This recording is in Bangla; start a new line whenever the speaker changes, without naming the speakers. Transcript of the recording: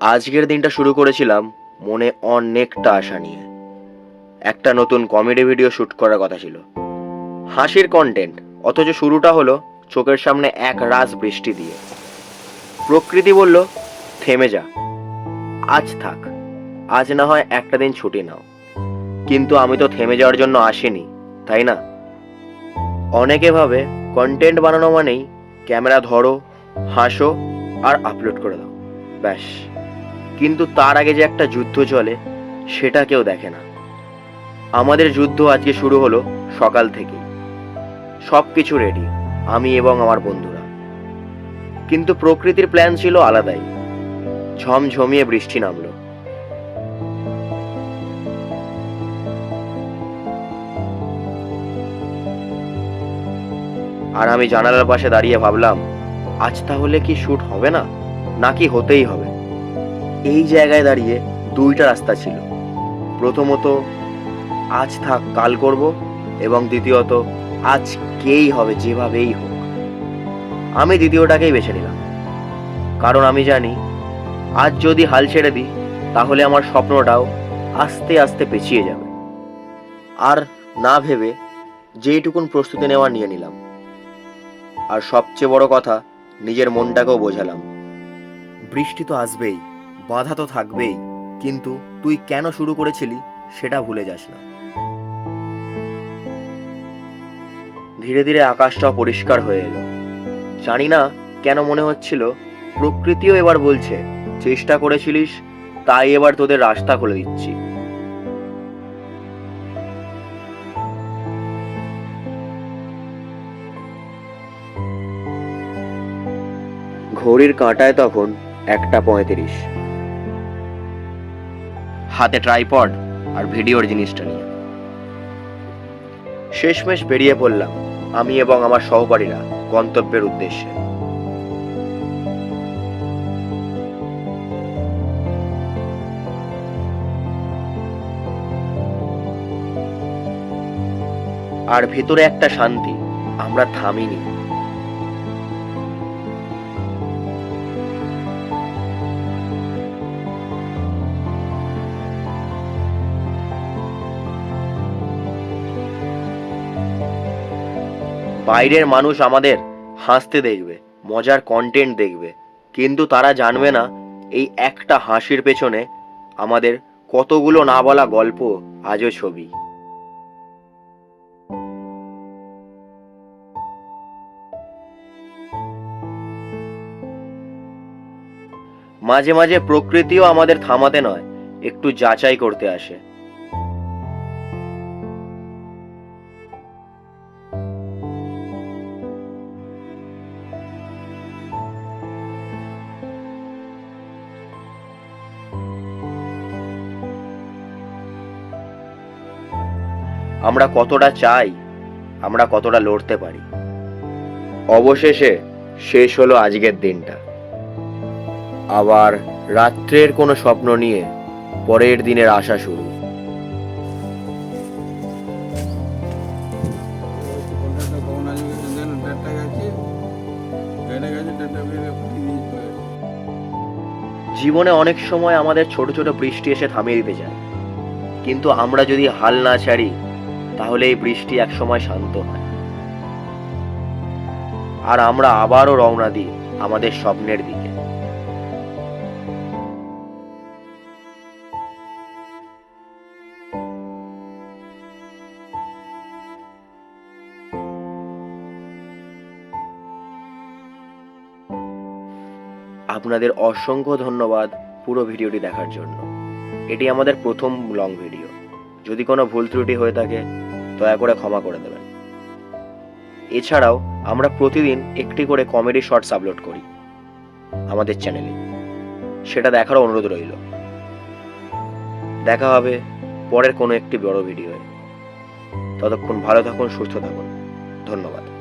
আজকের দিনটা শুরু করেছিলাম মনে অনেকটা আশা নিয়ে। একটা নতুন কমেডি ভিডিও শ্যুট করার কথা ছিল। হাসির কন্টেন্ট অথচ শুরুটা হলো চোখের সামনে এক রাস বৃষ্টি দিয়ে। প্রকৃতি বলল, থেমে যা। আজ থাক। আজ না হয় একটা দিন ছুটি নাও। কিন্তু আমি তো থেমে যাওয়ার জন্য আসিনি, তাই না? অনেকে ভাবে কন্টেন্ট বানানো মানেই ক্যামেরা ধরো, হাসো আর আপলোড করে দাও। ব্যাস। কিন্তু তার আগে যে একটা যুদ্ধ চলে, সেটা কেউ দেখে না। আমাদের যুদ্ধ আজকে শুরু হলো সকাল থেকেই। সব কিছু রেডি আমি এবং আমার বন্ধুরা। কিন্তু প্রকৃতির প্ল্যান ছিল আলাদাই। ঝমঝমিয়ে বৃষ্টি নামলো। আর আমি জানালার পাশে দাঁড়িয়ে ভাবলাম, আজ তাহলে কি শ্যুট হবে না? নাকি হতেই হবে? এই জায়গায় দাঁড়িয়ে দুইটা রাস্তা ছিল। প্রথমত, আজ থাক, কাল করব এবং দ্বিতীয়ত, আজ কেই হবে, যেভাবেই হোক। আমি দ্বিতীয়টাকেই বেছে নিলাম। কারণ আমি জানি, আজ যদি হাল ছেড়ে দিই, তাহলে আমার স্বপ্নটাও আস্তে আস্তে পেছিয়ে যাবে। আর না ভেবে যেইটুকুন প্রস্তুতি নেওয়া নিয়ে নিলাম। আর সবচেয়ে বড় কথা, নিজের মনটাকেও বোঝালাম। বৃষ্টি তো আসবেই। বাধা তো থাকবেই, কিন্তু তুই কেন শুরু করেছিলি সেটা ভুলে যাস না। ধীরে ধীরে আকাশটাও পরিষ্কার হয়ে এলো। জানি না কেন মনে হচ্ছিল, প্রকৃতিও এবার বলছে, চেষ্টা করেছিলিস, তাই এবার তোদের রাস্তা খুলে দিচ্ছি। ঘড়ির কাঁটায় তখন একটা পঁয়ত্রিশ। হাতে ট্রাইপড আর ভিডিওর জিনিসটা নিয়ে। শেষমেশ বেরিয়ে পড়লাম আমি এবং আমার সহপাঠীরা গন্তব্যের উদ্দেশ্যে। আর ভেতরে একটা শান্তি, আমরা থামিনি। বাইরের মানুষ আমাদের হাসতে দেখবে, মজার কন্টেন্ট দেখবে। কিন্তু তারা জানবে না, এই একটা হাসির পেছনে আমাদের কতগুলো না বলা গল্প আজও ছবি। মাঝে মাঝে প্রকৃতিও আমাদের থামাতে নয়, একটু যাচাই করতে আসে। আমরা কতটা চাই, আমরা কতটা লড়তে পারি। অবশেষে শেষ হলো আজকের দিনটা। আবার রাত্রের কোনো স্বপ্ন নিয়ে পরের দিনের আশা শুরু। জীবনে অনেক সময় আমাদের ছোট ছোট বৃষ্টি এসে থামিয়ে দিতে চায়। কিন্তু আমরা যদি হাল না ছাড়ি তাহলে এই বৃষ্টি একসময় শান্ত হয়। আর আমরা আবারও রওনা দিই আমাদের স্বপ্নের দিকে। আপনাদের অসংখ্য ধন্যবাদ পুরো ভিডিওটি দেখার জন্য। এটি আমাদের প্রথম লং ভিডিও যদি কোনো ভুল ত্রুটি হয়ে থাকে দয়া করে ক্ষমা করে দেবেন। এছাড়াও, আমরা প্রতিদিন একটি করে কমেডি শর্টস আপলোড করি আমাদের চ্যানেলে। সেটা দেখারও অনুরোধ রইল। দেখা হবে পরের কোনো একটি বড় ভিডিওয়ে। ততক্ষণ ভালো থাকুন, সুস্থ থাকুন। ধন্যবাদ।